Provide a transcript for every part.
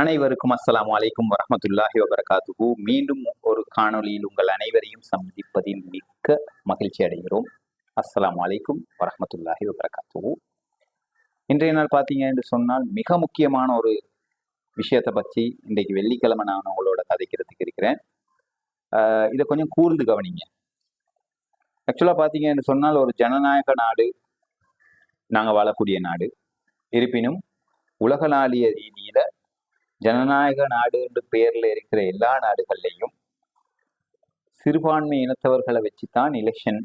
அனைவருக்கும் அஸ்லாம் அலைக்கும் வரமத்துல்லாஹி வபரகாத்துஹு. மீண்டும் ஒரு காணொளியில் உங்கள் அனைவரையும் சந்திப்பதில் மிக்க மகிழ்ச்சி அடைகிறோம். அஸ்லாம் அலைக்கும் வரமத்துல்லாஹி வபரகாத்துஹு. இன்றைய நாள் பார்த்தீங்க என்று சொன்னால் மிக முக்கியமான ஒரு விஷயத்தை பற்றி இன்றைக்கு வெள்ளிக்கிழமை நான் உங்களோட கதைக்கிறதுக்கு இருக்கிறேன். இதை கொஞ்சம் கூர்ந்து கவனிங்க. ஆக்சுவலாக பார்த்தீங்க என்று சொன்னால் ஒரு ஜனநாயக நாடு நாங்கள் வாழக்கூடிய நாடு. இருப்பினும் உலகளாவிய ரீதியில் ஜனநாயக நாடு என்று பெயர்ல இருக்கிற எல்லா நாடுகள்லையும் சிறுபான்மை இனத்தவர்களை வச்சுதான் எலெக்ஷன்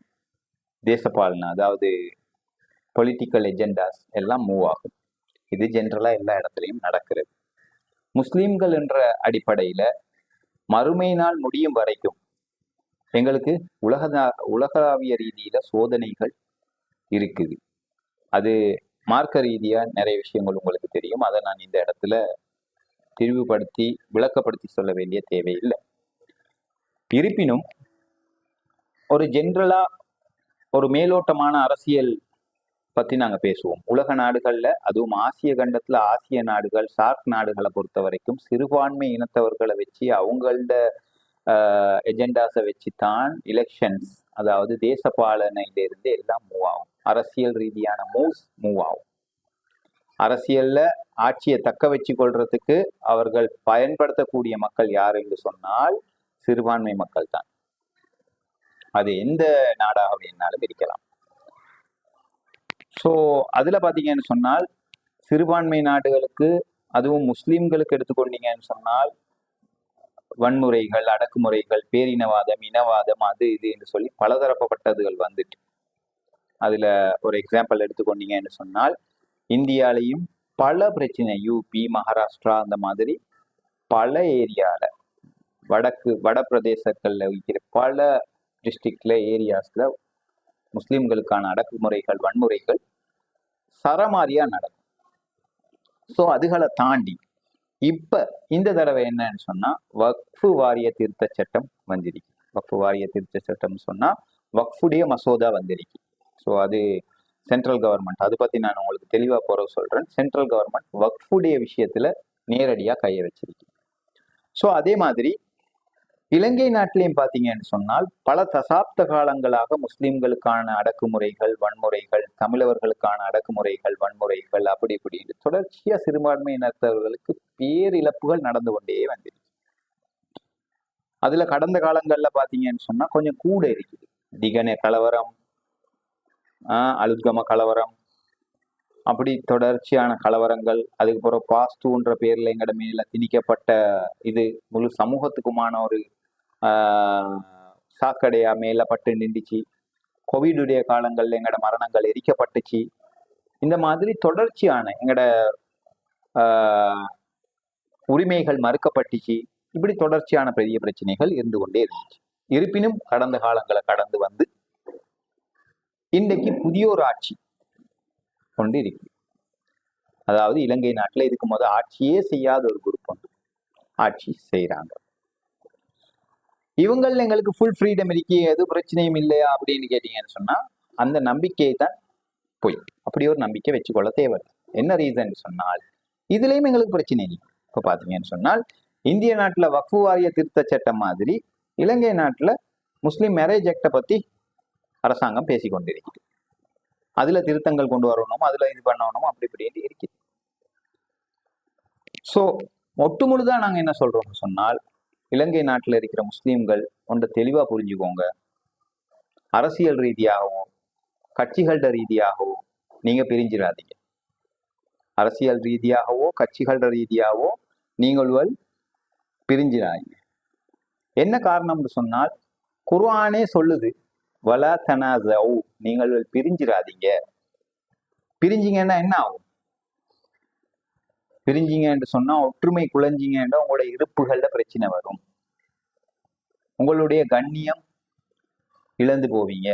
தேசபாலனை அதாவது பொலிட்டிக்கல் எஜெண்டாஸ் எல்லாம் மூவ் ஆகும். இது ஜென்ரலா எல்லா இடத்துலையும் நடக்கிறது. முஸ்லீம்கள் என்ற அடிப்படையில மறுமை நாள் முடியும் வரைக்கும் எங்களுக்கு உலக உலகளாவிய ரீதியில சோதனைகள் இருக்குது. அது மார்க்க ரீதியா நிறைய விஷயங்கள் உங்களுக்கு தெரியும். அதை நான் இந்த இடத்துல திரிவுபடுத்தி விளக்கப்படுத்தி சொல்ல வேண்டிய தேவையில்லை. இருப்பினும் ஒரு ஜென்ரலா ஒரு மேலோட்டமான அரசியல் பத்தி நாங்க பேசுவோம். உலக நாடுகள்ல அதுவும் ஆசிய கண்டத்துல ஆசிய நாடுகள் சார்க் நாடுகளை பொறுத்த வரைக்கும் சிறுபான்மை இனத்தவர்களை வச்சு அவங்களோட எஜெண்டாஸை வச்சு தான் எலெக்ஷன்ஸ் அதாவது தேசபாலனையிலிருந்து எல்லாம் மூவ் ஆகும். அரசியல் ரீதியான மூவ்ஸ் மூவ் ஆகும். அரசியல்ல ஆட்சியை தக்க வச்சு கொள்றதுக்கு அவர்கள் பயன்படுத்தக்கூடிய மக்கள் யார் என்று சொன்னால் சிறுபான்மை மக்கள் தான். அது எந்த நாடாக வேணாலும் இருக்கலாம் ஸோ அதுல பாத்தீங்கன்னு சொன்னால் சிறுபான்மை நாடுகளுக்கு அதுவும் முஸ்லீம்களுக்கு எடுத்துக்கொண்டீங்கன்னு சொன்னால் வன்முறைகள் அடக்குமுறைகள் பேரினவாதம் இனவாதம் அது இது என்று சொல்லி பலதரப்பட்டதுகள் வந்துட்டு. அதுல ஒரு எக்ஸாம்பிள் எடுத்துக்கொண்டீங்கன்னு சொன்னால் இந்தியாலையும் பல பிரச்சனை யூபி மகாராஷ்டிரா அந்த மாதிரி பல ஏரியாவில் வடக்கு வட பிரதேசங்கள்ல இருக்கிற பல டிஸ்ட்ரிக்டில் ஏரியாஸில் முஸ்லீம்களுக்கான அடக்குமுறைகள் வன்முறைகள் சரமாரியா நடக்கும். ஸோ அதுகளை தாண்டி இப்போ இந்த தடவை என்னன்னு சொன்னால் வக்ஃபு வாரிய திருத்த சட்டம் வந்திருக்கு. வக்ஃபு வாரிய திருத்த சட்டம் சொன்னால் வக்ஃபுடைய மசோதா வந்திருக்கு. ஸோ அது சென்ட்ரல் கவர்மெண்ட் அதை பத்தி நான் உங்களுக்கு தெளிவா போற சொல்றேன். சென்ட்ரல் கவர்மெண்ட் வக்ஃபுடைய விஷயத்துல நேரடியா கையை வச்சிருக்கு. ஸோ அதே மாதிரி இலங்கை நாட்டிலையும் பார்த்தீங்கன்னு சொன்னால் பல தசாப்த காலங்களாக முஸ்லிம்களுக்கான அடக்குமுறைகள் வன்முறைகள் தமிழர்களுக்கான அடக்குமுறைகள் வன்முறைகள் அப்படி இப்படின்னு தொடர்ச்சியா சிறுபான்மையினத்தவர்களுக்கு பேரிழப்புகள் நடந்து கொண்டே வந்திருக்கு. அதுல கடந்த காலங்கள்ல பாத்தீங்கன்னு சொன்னா கொஞ்சம் கூட இருக்குது. திகன கலவரம் அலுத்கம கலவரம். அப்படி தொடர்ச்சியான கலவரங்கள் அதுக்கப்புறம் பாஸ்துன்ற பேர்ல எங்கட மேல திணிக்கப்பட்ட இது முழு சமூகத்துக்குமான ஒரு ஆஹ் சாக்கடையா மேல பட்டு நின்றுச்சு. கோவிடுடைய காலங்கள்ல எங்கட மரணங்கள் எரிக்கப்பட்டுச்சு. இந்த மாதிரி தொடர்ச்சியான எங்கட ஆஹ் உரிமைகள் மறுக்கப்பட்டுச்சு. இப்படி தொடர்ச்சியான பெரிய பிரச்சனைகள் இருந்து கொண்டே இருந்துச்சு. இருப்பினும் கடந்த காலங்களை கடந்து வந்து இன்றைக்கு புதிய ஒரு ஆட்சி கொண்டு இருக்கு அதாவது இலங்கை நாட்டில் இதுக்கு முதல் ஆட்சியே செய்யாத ஒரு குரூப் வந்து ஆட்சி செய்யறாங்க இவங்கள எங்களுக்கு ஃபுல் ஃப்ரீடம் இருக்கு எது பிரச்சனையும் இல்லையா அப்படின்னு கேட்டீங்கன்னு சொன்னா அந்த நம்பிக்கையை தான் போய். அப்படி ஒரு நம்பிக்கை வச்சுக்கொள்ள தேவை என்ன ரீசன் சொன்னால் இதுலேயும் எங்களுக்கு பிரச்சனை இல்லை. இப்போ பார்த்தீங்கன்னு சொன்னால் இந்திய நாட்டில் வக்ஃபு வாரிய திருத்த சட்டம் மாதிரி இலங்கை நாட்டில் முஸ்லீம் மேரேஜ் ஆக்டை பத்தி அரசாங்கம் பேசிக்கொண்டிருக்குது அதுல திருத்தங்கள் கொண்டு வரணும் அதுல இது பண்ணணும் அப்படி இப்படின்னு இருக்குது. ஸோ ஒட்டு முழுதா நாங்க என்ன சொல்றோம்னு சொன்னால் இலங்கை நாட்டில் இருக்கிற முஸ்லீம்கள் ஒன்றை தெளிவா புரிஞ்சுக்கோங்க. அரசியல் ரீதியாகவும் கட்சிகள ரீதியாகவோ நீங்க பிரிஞ்சிடாதீங்க அரசியல் ரீதியாகவோ கட்சிகள ரீதியாகவோ நீங்கள் பிரிஞ்சிடாதீங்க என்ன காரணம்னு சொன்னால் குர்ஆனே சொல்லுது. வலா தனாசவு நீங்கள் பிரிஞ்சிடாதீங்க பிரிஞ்சிங்கன்னா என்ன ஆகும்? பிரிஞ்சிங்கன்னு சொன்னா ஒற்றுமை குலைஞ்சிங்கன்னா உங்களோட இருப்புகள்ல பிரச்சனை வரும். உங்களுடைய கண்ணியம் இழந்து போவீங்க.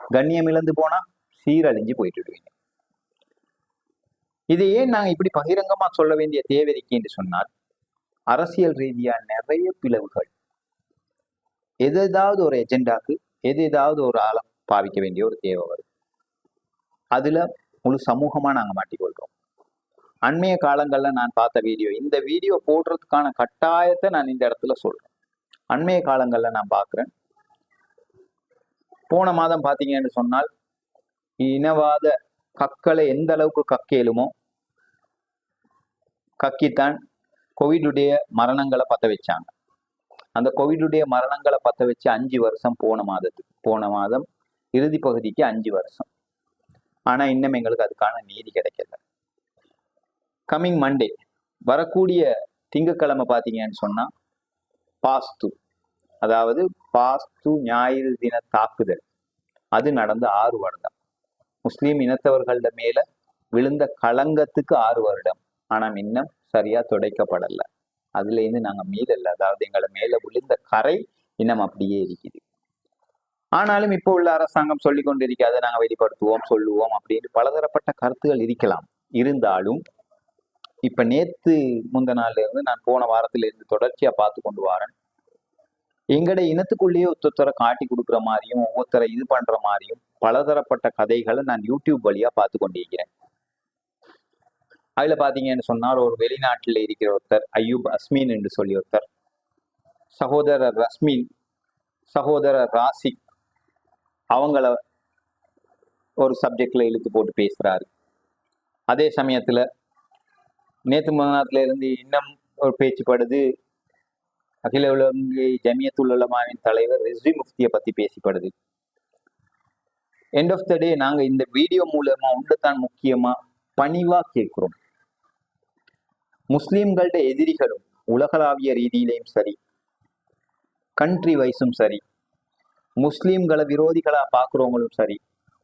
கண்ணியம் இழந்து போனா சீரழிஞ்சு போயிட்டு விடுவீங்க இதை ஏன் நாங்க இப்படி பகிரங்கமா சொல்ல வேண்டிய தேவை என்று சொன்னால் அரசியல் ரீதியா நிறைய பிளவுகள். எதாவது ஒரு எஜெண்டாக்கு எது ஏதாவது ஒரு ஆழம் பாவிக்க வேண்டிய ஒரு தேவை வருது. அதுல முழு சமூகமா நாங்க மாட்டிக்கொள்றோம் அண்மைய காலங்கள்ல நான் பார்த்த வீடியோ இந்த வீடியோ போடுறதுக்கான கட்டாயத்தை நான் இந்த இடத்துல சொல்றேன். அண்மைய காலங்கள்ல நான் பார்க்குறேன். போன மாதம் பார்த்தீங்கன்னு சொன்னால் இனவாத கக்களை எந்த அளவுக்கு கக்கேலுமோ கக்கித்தான் கோவிடுடைய மரணங்களை பத்த வச்சாங்க. அந்த கோவிடுடைய மரணங்களை பற்ற வச்சு அஞ்சு வருஷம் போன மாதத்துக்கு போன மாதம் இறுதி பகுதிக்கு அஞ்சு வருஷம். ஆனா இன்னும் எங்களுக்கு அதுக்கான நீதி கிடைக்கல. கம்மிங் மண்டே வரக்கூடிய திங்கட்கிழமை பார்த்தீங்கன்னு சொன்னா பாஸ்து அதாவது பாஸ்து ஞாயிறு தின தாக்குதல். அது நடந்த ஆறு வருடம். முஸ்லீம் இனத்தவர்கள மேல விழுந்த களங்கத்துக்கு ஆறு வருடம். ஆனால் இன்னும் சரியா துடைக்கப்படல. அதுல இருந்து நாங்க மீளல அதாவது எங்களை மேல விழுந்த கரை இன்னும் அப்படியே இருக்குது. ஆனாலும் இப்போ உள்ள அரசாங்கம் சொல்லி கொண்டிருக்க அதை நாங்க வெளிப்படுத்துவோம் சொல்லுவோம் அப்படின்னு பலதரப்பட்ட கருத்துகள் இருக்கலாம். இருந்தாலும் இப்ப நேத்து முந்த நாள்ல இருந்து நான் போன வாரத்துல இருந்து தொடர்ச்சியா பார்த்து கொண்டு வரேன். எங்கட இனத்துக்குள்ளேயே ஒருத்தரை காட்டி கொடுக்குற மாதிரியும் ஒவ்வொருத்தரை இது பண்ற மாதிரியும் பலதரப்பட்ட கதைகளை நான் யூடியூப் வழியா பார்த்து கொண்டிருக்கிறேன். அதில் பார்த்தீங்கன்னு சொன்னால் ஒரு வெளிநாட்டில் இருக்கிற ஒருத்தர் அய்யூப் அஸ்மின் என்று சொல்லி ஒருத்தர். சகோதரர் ரஸ்மீன் சகோதரர் ராசிக் அவங்கள ஒரு சப்ஜெக்டில் இழுத்து போட்டு பேசுகிறாரு அதே சமயத்தில் நேற்று முன்னாத்துல இருந்து இன்னும் ஒரு பேச்சுப்படுது அகில உலகை ஜமியத்துல்லமாவின் தலைவர் ரிஸ்வி முஃப்தியை பற்றி பேசிப்படுது. எண்ட் ஆஃப் த டே நாங்கள் இந்த வீடியோ மூலமா உண்டுதான் முக்கியமாக பணிவாக கேட்குறோம். முஸ்லிம்களோட எதிரிகளும் உலகளாவிய ரீதியிலையும் சரி கண்ட்ரி வைஸும் சரி முஸ்லீம்களை விரோதிகளாக பார்க்குறவங்களும் சரி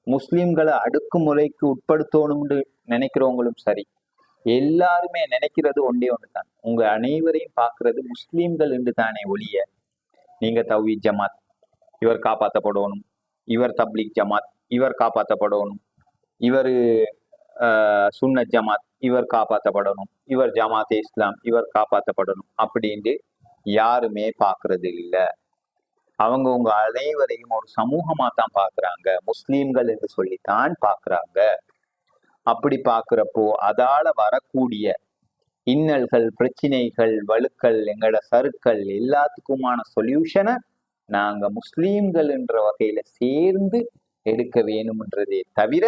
முஸ்லீம்களை அடக்குமுறைக்கு உட்படுத்தணும்னு நினைக்கிறவங்களும் சரி எல்லாருமே நினைக்கிறது ஒன்றே ஒன்று தான் உங்கள் அனைவரையும் பார்க்கறது முஸ்லீம்கள் என்று தானே ஒழிய நீங்கள் தௌஹி ஜமாத் இவர் காப்பாற்றப்படணும் இவர் தப்லீக் ஜமாத் இவர் காப்பாற்றப்படணும் இவர் சுன்னத் ஜமாத் இவர் காப்பாற்றப்படணும் இவர் ஜமாத் இஸ்லாம் இவர் காப்பாற்றப்படணும் அப்படின்ட்டு யாருமே பார்க்கறது இல்லை அவங்க உங்க அனைவரையும் ஒரு சமூகமா தான் பார்க்கறாங்க முஸ்லீம்கள் என்று சொல்லித்தான் பாக்குறாங்க. அப்படி பாக்குறப்போ அதால வரக்கூடிய இன்னல்கள் பிரச்சனைகள் வழுக்கள் எங்களோட சருக்கள் எல்லாத்துக்குமான சொல்யூஷனை நாங்க முஸ்லீம்கள் என்ற வகையில சேர்ந்து எடுக்க வேணும்ன்றதே தவிர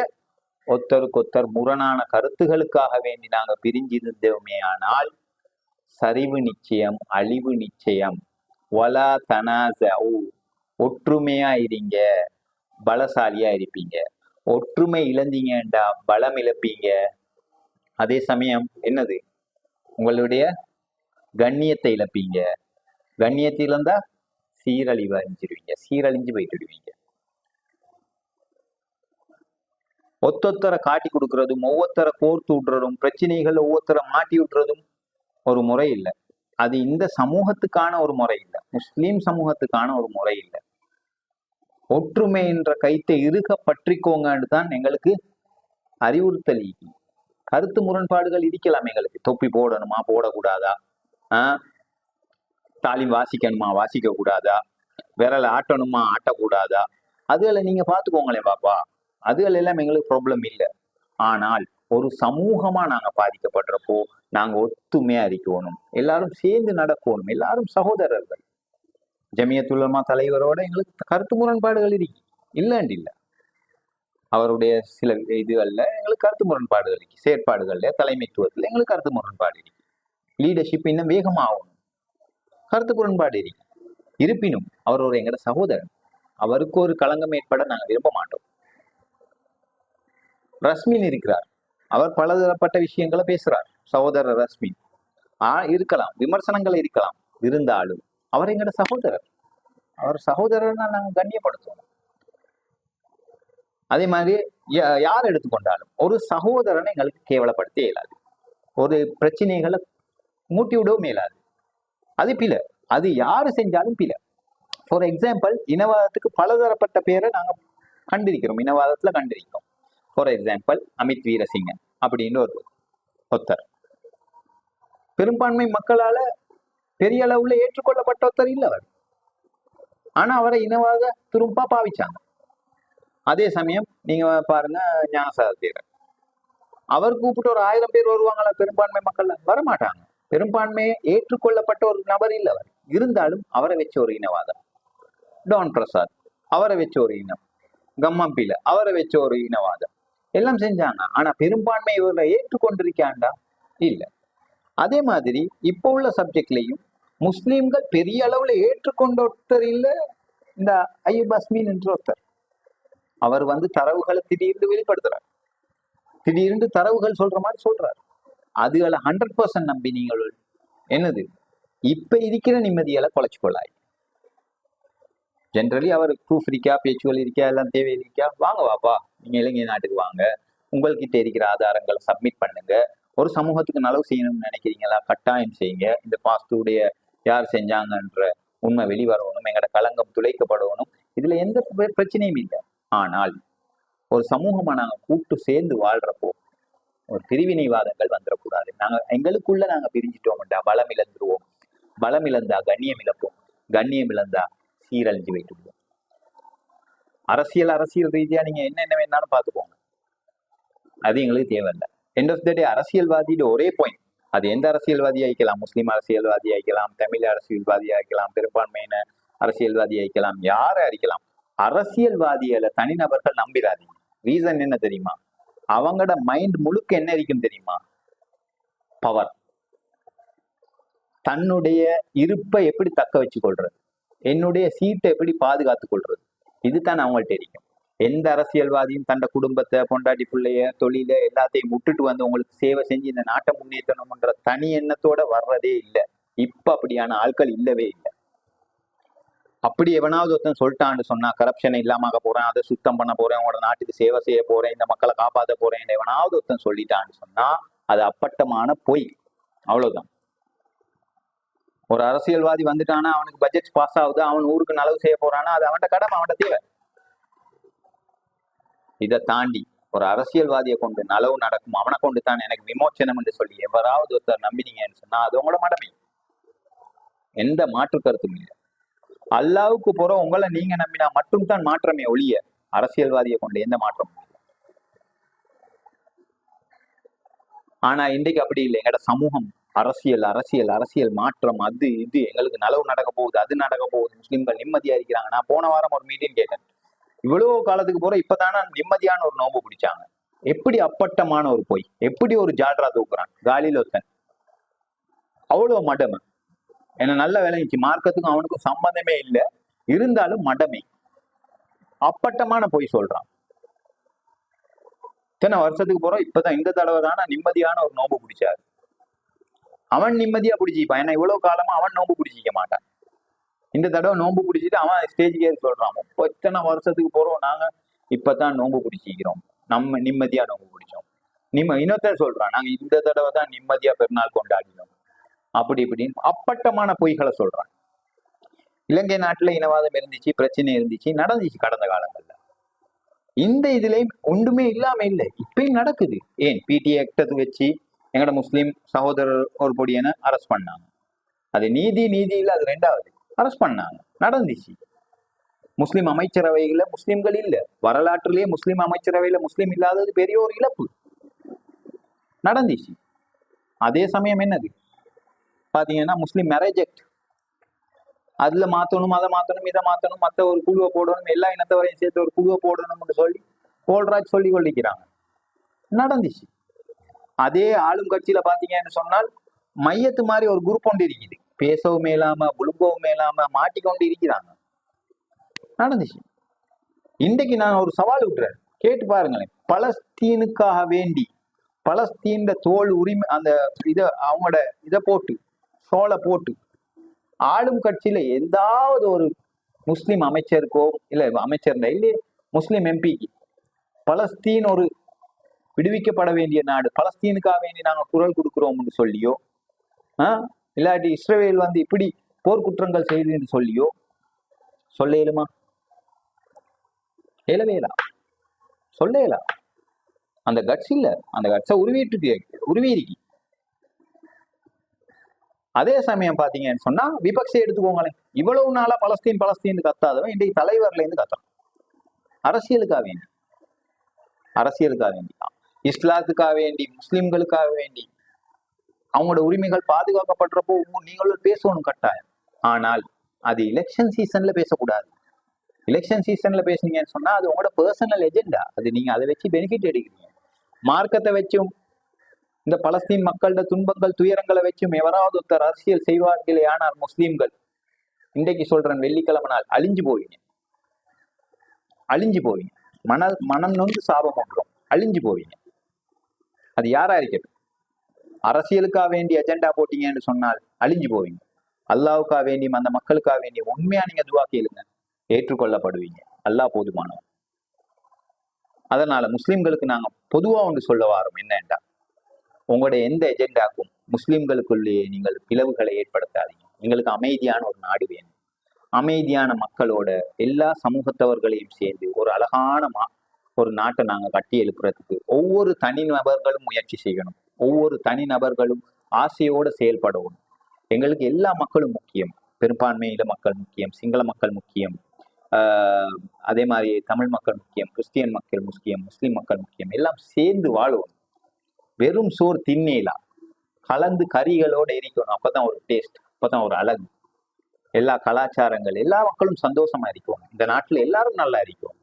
ஒத்தருக்கு முரணான கருத்துகளுக்காக வேண்டி நாங்கள் பிரிஞ்சிருந்தோமே ஆனால் சரிவு நிச்சயம் அழிவு நிச்சயம். வலா தனாச ஒற்றுமையா இருங்க பலசாலியா இருப்பீங்க ஒற்றுமை இழந்தீங்கண்டா பலம் இழப்பீங்க. அதே சமயம் என்னது? உங்களுடைய கண்ணியத்தை இழப்பீங்க. கண்ணியத்தை இழந்தா சீரழிவு அழிஞ்சிருவீங்க சீரழிஞ்சு போயிட்டுடுவீங்க ஒத்தொத்தரை காட்டி கொடுக்கறதும் ஒவ்வொருத்தரை கோர்த்து விடுறதும் பிரச்சனைகள் ஒவ்வொருத்தரை மாட்டி விட்டுறதும் ஒரு முறை இல்லை. அது இந்த சமூகத்துக்கான ஒரு முறை இல்லை. முஸ்லீம் சமூகத்துக்கான ஒரு முறை இல்லை. ஒற்றுமை என்ற கைத்தை இருக பற்றிக்கோங்கன்னு தான் எங்களுக்கு அறிவுறுத்தல் கருத்து முரண்பாடுகள் இருக்கலாம் எங்களுக்கு. தொப்பி போடணுமா போடக்கூடாதா? ஆஹ் தாலி வாசிக்கணுமா வாசிக்க கூடாதா விரலை ஆட்டணுமா ஆட்டக்கூடாதா? அதுல நீங்க பாத்துக்கோங்களேன் பாப்பா. அதுகள் எல்லாம் எங்களுக்கு ப்ராப்ளம் இல்லை. ஆனால் ஒரு சமூகமா நாங்க பாதிக்கப்படுறப்போ நாங்க ஒத்துமையா இருக்கணும். எல்லாரும் சேர்ந்து நடக்கணும். எல்லாரும் சகோதரர்கள். ஜமியத்துலமா தலைவரோட எங்களுக்கு கருத்து முரண்பாடுகள் இருக்கு. இல்லைன்னு இல்லை. அவருடைய சில இதுகள்ல எங்களுக்கு கருத்து முரண்பாடுகள் இருக்கு. செயற்பாடுகள்ல தலைமைத்துவத்துல எங்களுக்கு கருத்து முரண்பாடு இருக்கு. லீடர்ஷிப் இன்னும் வேகமாகணும். கருத்து முரண்பாடு இருக்கு. இருப்பினும் அவர் ஒரு எங்களோட சகோதரன் அவருக்கு ஒரு களங்கம் ஏற்பட நாங்க விரும்ப மாட்டோம். ரஸ்மின் இருக்கிறார். அவர் பலதரப்பட்ட விஷயங்களை பேசுறார். சகோதரர் ரஸ்மின். ஆ இருக்கலாம். விமர்சனங்கள் இருக்கலாம். இருந்தாலும் அவர் எங்களோட சகோதரர். அவர் சகோதரர்னா நாங்கள் கண்ணியப்படுத்துவோம். அதே மாதிரி யார் எடுத்துக்கொண்டாலும் ஒரு சகோதரனை எங்களுக்கு கேவலப்படுத்த இயலாது. ஒரு பிரச்சனைகளை மூட்டி விடவும் இயலாது. அது பில அது யார் செஞ்சாலும் பில ஃபார் எக்ஸாம்பிள் இனவாதத்துக்கு பலதரப்பட்ட பேரை நாங்க கண்டிருக்கிறோம். இனவாதத்துல கண்டிருக்கிறோம். ஃபார் எக்ஸாம்பிள் அமித் வீரசிங்கன் அப்படின்னு ஒரு ஒருத்தர். பெரும்பான்மை மக்களால பெரிய அளவுல ஏற்றுக்கொள்ளப்பட்ட ஒருத்தர் இல்லை அவர். ஆனா அவரை இனவாத துரும்பா பாவிச்சாங்க. அதே சமயம் நீங்க பாருங்க ஞானசார அவர் கூப்பிட்டு ஒரு ஆயிரம் பேர் வருவாங்களா பெரும்பான்மை மக்கள் வரமாட்டாங்க. பெரும்பான்மையை ஏற்றுக்கொள்ளப்பட்ட ஒரு நபர் இல்லை அவர். இருந்தாலும் அவரை வச்ச ஒரு இனவாதம். டான் பிரசாத் அவரை வச்ச ஒரு இனம். கம்மம்பில அவரை வச்ச ஒரு இனவாதம். எல்லாம் செஞ்சாங்க ஆனா பெரும்பான்மை இவர்களை ஏற்றுக்கொண்டிருக்காண்டா இல்ல. அதே மாதிரி இப்போ உள்ள சப்ஜெக்ட்லையும் முஸ்லீம்கள் பெரிய அளவுல ஏற்றுக்கொண்ட ஒருத்தர் இல்ல இந்த ஐயப் அஸ்மீன் என்ற ஒருத்தர். அவர் வந்து தரவுகளை திடீர்னு வெளிப்படுத்துறார். திடீர்னு தரவுகள் சொல்ற மாதிரி சொல்றார். அதுகளை ஹண்ட்ரட் பர்சன்ட் நம்பி நீங்கள் என்னது? இப்ப இருக்கிற நிம்மதியால குலைச்சு கொள்ளாய். ஜென்ரலி அவர் ப்ரூஃப் இருக்கா பேச்சுகள் இருக்கா எல்லாம் தேவை இருக்கா? வாங்க வாப்பா. நீங்க இலங்கை நாட்டுக்கு வாங்க. உங்கள்கிட்ட இருக்கிற ஆதாரங்களை சப்மிட் பண்ணுங்க. ஒரு சமூகத்துக்கு நலவு செய்யணும்னு நினைக்கிறீங்களா? கட்டாயம் செய்யுங்க. இந்த பாஸ்துடைய யார் செஞ்சாங்கன்ற உண்மை வெளிவரணும். எங்களோட களங்கம் துளைக்கப்படணும். இதுல எந்த பிரச்சனையும் இல்லை. ஆனால் ஒரு சமூகமா நாங்க கூட்டு சேர்ந்து வாழ்றப்போ ஒரு பிரிவினைவாதங்கள் வந்துடக்கூடாது நாங்க எங்களுக்குள்ள நாங்க பிரிஞ்சிட்டோம்டா. பலம் இழந்துருவோம். பலம் இழந்தா கண்ணியம் இழப்போம். கண்ணியம் இழந்தா சீரழிஞ்சு வைட்டுடுவோம் அரசியல் அரசியல் ரீதியா நீங்க என்னென்ன வேணாலும் பார்த்துக்கோங்க. அது எங்களுக்கு தேவையில்லை. எண்ட் ஆஃப் த டே அரசியல்வாதியோட ஒரே பாயிண்ட் அது எந்த அரசியல்வாதி ஆயிக்கலாம் முஸ்லீம் அரசியல்வாதி ஆயிக்கலாம் தமிழ் அரசியல்வாதி ஆயிக்கலாம் பெரும்பான்மையின அரசியல்வாதி ஆயிக்கலாம் யாரை அடிக்கலாம் அரசியல்வாதிகளை தனிநபர்கள் நம்பிடாதீங்க ரீசன் என்ன தெரியுமா? அவங்களோட மைண்ட் முழுக்க என்ன இருக்கும் தெரியுமா? பவர் தன்னுடைய இருப்பை எப்படி தக்க வச்சு கொள்றது என்னுடைய சீட்டை எப்படி பாதுகாத்து கொள்றது இதுதான் அவங்கள்ட்ட இருக்கும் எந்த அரசியல்வாதியும் தண்ட குடும்பத்தை பொண்டாட்டி பிள்ளைய தொழில எல்லாத்தையும் விட்டுட்டு வந்து உங்களுக்கு சேவை செஞ்சு இந்த நாட்டை முன்னேற்றணும்ன்ற தனி எண்ணத்தோட வர்றதே இல்லை. இப்ப அப்படியான ஆட்கள் இல்லவே இல்லை. அப்படி எவனாவது ஒருத்தன் சொல்லிட்டான்னு சொன்னா கரப்ஷன் இல்லாம போறேன் அதை சுத்தம் பண்ண போறேன் உங்களோட நாட்டுக்கு சேவை செய்ய போறேன் இந்த மக்களை காப்பாத்த போறேன் எவனாவது ஒருத்தன் சொல்லிட்டான்னு சொன்னா அது அப்பட்டமான பொய். அவ்வளவுதான். ஒரு அரசியல்வாதி வந்துட்டானா அவனுக்கு பட்ஜெட் பாஸ் ஆகுது அவன் ஊருக்கு நலவு செய்ய போறானா அது அவன்கிட்ட கடமை அவன்கிட்ட தேவை. இதை தாண்டி ஒரு அரசியல்வாதியை கொண்டு நலவு நடக்கும் அவனை கொண்டு தான் எனக்கு விமோச்சனம் என்று சொல்லி எவராவது ஒருத்தர் நம்பினீங்கன்னு சொன்னா அது உங்களோட மடமை. எந்த மாற்று கருத்தும் இல்லை. அல்லாவுக்கு போற உங்களை நீங்க நம்பினா மட்டும்தான் மாற்றமே ஒழிய அரசியல்வாதியை கொண்டு எந்த மாற்றமும் இல்லை. ஆனா இன்றைக்கு அப்படி இல்லை. எங்கட சமூகம் அரசியல் அரசியல் அரசியல் மாற்றம் அது இது. எங்களுக்கு நலவு நடக்க போகுது அது நடக்க போகுது. முஸ்லீம்கள் நிம்மதியா இருக்கிறாங்க. நான் போன வாரம் ஒரு மீட்டிங் கேட்டேன். இவ்வளவு காலத்துக்கு போற இப்பதானே நிம்மதியான ஒரு நோம்பு பிடிச்சாங்க எப்படி அப்பட்டமான ஒரு பொய்? எப்படி ஒரு ஜாட்ரா தூக்குறான்? காலில ஒருத்தன். அவ்வளவு மடமை. என்ன நல்ல வேலைக்கு மார்க்கத்துக்கும் அவனுக்கும் சம்பந்தமே இல்லை. இருந்தாலும் மடமை. அப்பட்டமான பொய் சொல்றான். இத்தனை வருஷத்துக்கு போறோம். இப்பதான் இந்த தடவை தானே நிம்மதியான ஒரு நோம்பு பிடிச்சாரு அவன் நிம்மதியா பிடிச்சிப்பான் ஏன்னா இவ்வளவு காலமா அவன் நோம்பு பிடிச்சிக்க மாட்டான். இந்த தடவை நோம்பு பிடிச்சிட்டு அவன் ஸ்டேஜ்க்கு சொல்றான். இப்போ இத்தனை வருஷத்துக்கு போறோம். நாங்க இப்பதான் நோம்பு பிடிச்சிக்கிறோம் நம்ம நிம்மதியா நோம்பு பிடிச்சோம் நிம்ம இன்னொருத்தர் சொல்றான் நாங்க இந்த தடவை தான் நிம்மதியா பெருநாள் கொண்டாடினோம். அப்படி இப்படின்னு அப்பட்டமான பொய்களை சொல்றான். இலங்கை நாட்டுல இனவாதம் இருந்துச்சு பிரச்சனை இருந்துச்சு நடந்துச்சு கடந்த காலங்கள்ல. இந்த இதுலயும் ஒன்றுமே இல்லாம இல்லை. இப்பயும் நடக்குது. ஏன்? பிடிஏ ஆக்டது வச்சு எங்கட முஸ்லீம் சகோதரர் ஒரு பொடியனை அரெஸ்ட் பண்ணாங்க. அது நீதி நீதி இல்ல அது ரெண்டாவது. அரெஸ்ட் பண்ணாங்க. நடந்துச்சு. முஸ்லீம் அமைச்சரவையில முஸ்லீம்கள் இல்லை. வரலாற்றிலேயே முஸ்லீம் அமைச்சரவையில முஸ்லீம் இல்லாதது பெரிய ஒரு இழப்பு. நடந்துச்சு. அதே சமயம் என்னது? பாத்தீங்கன்னா முஸ்லீம் மேரேஜ் ஆக்ட் அதுல மாத்தணும் அதை மாத்தணும் இதை மாத்தணும் மத்த ஒரு குழுவை போடணும் எல்லா இனத்தவரையும் சேர்த்து ஒரு குழுவை போடணும்னு சொல்லி போல்ராஜ் சொல்லி கொள்ளிக்கிறாங்க நடந்துச்சு. அதே ஆளும் கட்சியில பாத்தீங்கன்னு சொன்னால் மையத்து மாதிரி ஒரு குரூப் ஒன்று இருக்குது. பேசவும் மேலாம புழுங்கவும் மேலாம மாட்டிக்கொண்டு இருக்கிறாங்க. நடந்துச்சு. இன்றைக்கு நான் ஒரு சவால் விட்டுறேன் கேட்டு பாருங்களேன். பலஸ்தீனுக்காக வேண்டி பலஸ்தீன தோல் உரிமை அந்த இதை அவங்களோட இதை போட்டு சோலை போட்டு ஆளும் கட்சியில எந்தாவது ஒரு முஸ்லீம் அமைச்சருக்கோ இல்லை அமைச்சர் இல்லை முஸ்லீம் எம்பிக்கு பலஸ்தீன் ஒரு விடுவிக்கப்பட வேண்டிய நாடு. பலஸ்தீனுக்காக வேண்டி நாங்க குரல் கொடுக்கிறோம்னு சொல்லியோ ஆஹ் இல்லாட்டி இஸ்ரேல் வந்து இப்படி போர்க்குற்றங்கள் செய்துன்னு சொல்லியோ சொல்ல இயலுமா? இயலவேலா? சொல்ல இயலா? அந்த கட்ஸ் இல்ல. அந்த கட்ஸை உருவிட்டு உருவிருக்கு அதே சமயம் பாத்தீங்கன்னு சொன்னா விபக்ஷை எடுத்துக்கோங்களேன். இவ்வளவு நாளா பலஸ்தீன் பலஸ்தீன் கத்தாதவன் இன்றைக்கு தலைவர்ல இருந்து கத்தான் அரசியலுக்காக வேண்டி. அரசியலுக்காக வேண்டிதான் இஸ்லாத்துக்காக வேண்டி முஸ்லிம்களுக்காக வேண்டி அவங்களோட உரிமைகள் பாதுகாக்கப்படுறப்போ நீங்களும் பேசணும் கட்டாயம். ஆனால் அது எலெக்ஷன் சீசன்ல பேசக்கூடாது. எலெக்ஷன் சீசன்ல பேசுனீங்கன்னு சொன்னா அது உங்களோட பர்சனல் எஜெண்டா அது நீங்க அதை வச்சு பெனிஃபிட் எடுக்கிறீங்க. மார்க்கத்தை வச்சும் இந்த பலஸ்தீன் மக்களோட துன்பங்கள் துயரங்களை வச்சும் எவராவது ஒருத்தர் அரசியல் செய்வார்களே ஆனால் முஸ்லீம்கள் இன்றைக்கு சொல்றேன் வெள்ளிக்கிழமை நாள் அழிஞ்சு போவீங்க. அழிஞ்சு போவீங்க. மன மனம் நொந்து சாபம் ஒன்றும் அழிஞ்சு போவீங்க. அது யாரா இருக்கட்டும். அரசியலுக்காக வேண்டி அஜெண்டா போட்டீங்கன்னு சொன்னால் அழிஞ்சு போவீங்க. அல்லாவுக்காக வேண்டியும் அந்த மக்களுக்காக வேண்டிய உண்மையா நீங்க துவா கேளுங்க. ஏற்றுக்கொள்ளப்படுவீங்க. அல்லாஹ் போதுமானவன் அதனால முஸ்லிம்களுக்கு நாங்க பொதுவா ஒன்று சொல்ல வாரோம். என்னண்டா உங்களுடைய எந்த எஜெண்டாக்கும் முஸ்லிம்களுக்குள்ளேயே நீங்கள் பிளவுகளை ஏற்படுத்தாதீங்க. எங்களுக்கு அமைதியான ஒரு நாடு வேணும். அமைதியான மக்களோட எல்லா சமூகத்தவர்களையும் சேர்ந்து ஒரு அழகான மா ஒரு நாட்டை நாங்க கட்டி எழுப்புறதுக்கு ஒவ்வொரு தனிநபர்களும் முயற்சி செய்யணும். ஒவ்வொரு தனிநபர்களும் ஆசையோட செயல்படணும். எங்களுக்கு எல்லா மக்களும் முக்கியம். பெரும்பான்மையில மக்கள் முக்கியம் சிங்கள மக்கள் முக்கியம் ஆஹ் அதே மாதிரி தமிழ் மக்கள் முக்கியம் கிறிஸ்டியன் மக்கள் முக்கியம் முஸ்லீம் மக்கள் முக்கியம். எல்லாம் சேர்ந்து வாழுவோம். வெறும் சோறு தின்னேலாம் கலந்து கறிகளோட எரிக்கணும். அப்பதான் ஒரு டேஸ்ட் அப்பதான் ஒரு அழகு. எல்லா கலாச்சாரங்கள் எல்லா மக்களும் சந்தோஷமா இருக்கும் இந்த நாட்டுல எல்லாரும் நல்லா இருக்கும்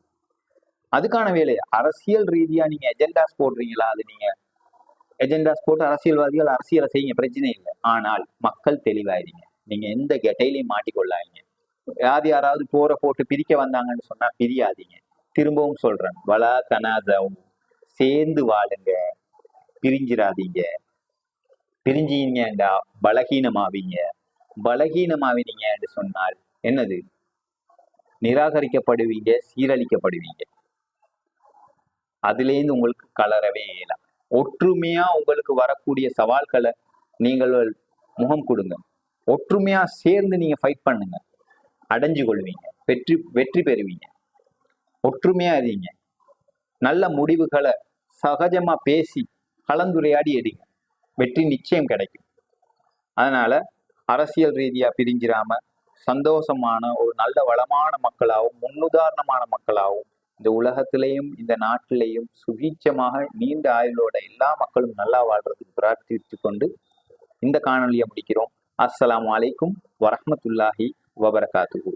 அதுக்கான வேலை. அரசியல் ரீதியா நீங்க எஜெண்டாஸ் போடுறீங்களா? அது நீங்க எஜெண்டாஸ் போட்டு அரசியல்வாதிகள் அரசியலை செய்யுங்க. பிரச்சனை இல்லை. ஆனால் மக்கள் தெளிவாயிருங்க. நீங்க எந்த கெட்டையிலையும் மாட்டிக்கொள்ளாதீங்க. யார் யாராவது போற போட்டு பிரிக்க வந்தாங்கன்னு சொன்னா பிரியாதீங்க. திரும்பவும் சொல்றேன். வலா தனாதவும் சேர்ந்து வாழுங்க. பிரிஞ்சிடாதீங்க பிரிஞ்சீங்கண்டா பலகீனமாவீங்க. பலகீனமாவினீங்கன்னு சொன்னால் என்னது? நிராகரிக்கப்படுவீங்க சீரழிக்கப்படுவீங்க. அதுலேருந்து உங்களுக்கு கலரவே இயலாம் ஒற்றுமையா உங்களுக்கு வரக்கூடிய சவால்களை நீங்கள் முகம் கொடுங்க. ஒற்றுமையா சேர்ந்து நீங்க ஃபைட் பண்ணுங்க. அடைஞ்சு கொள்வீங்க. வெற்றி வெற்றி பெறுவீங்க. ஒற்றுமையா இருங்க. நல்ல முடிவுகளை சகஜமா பேசி கலந்துரையாடி எடுங்க. வெற்றி நிச்சயம் கிடைக்கும். அதனால அரசியல் ரீதியா பிரிஞ்சிராம சந்தோஷமான ஒரு நல்ல வளமான மக்களாகவும் முன்னுதாரணமான மக்களாகவும் இந்த உலகத்திலேயும் இந்த நாட்டிலேயும் சுகீட்சமாக நீண்ட ஆயுளோட எல்லா மக்களும் நல்லா வாழ்றதுக்கு பிரார்த்தித்து கொண்டு இந்த காணொலியை முடிக்கிறோம். அஸ்லாம் அலைக்கும் வரமத்துல்லாஹி வபரகாத்துஹு.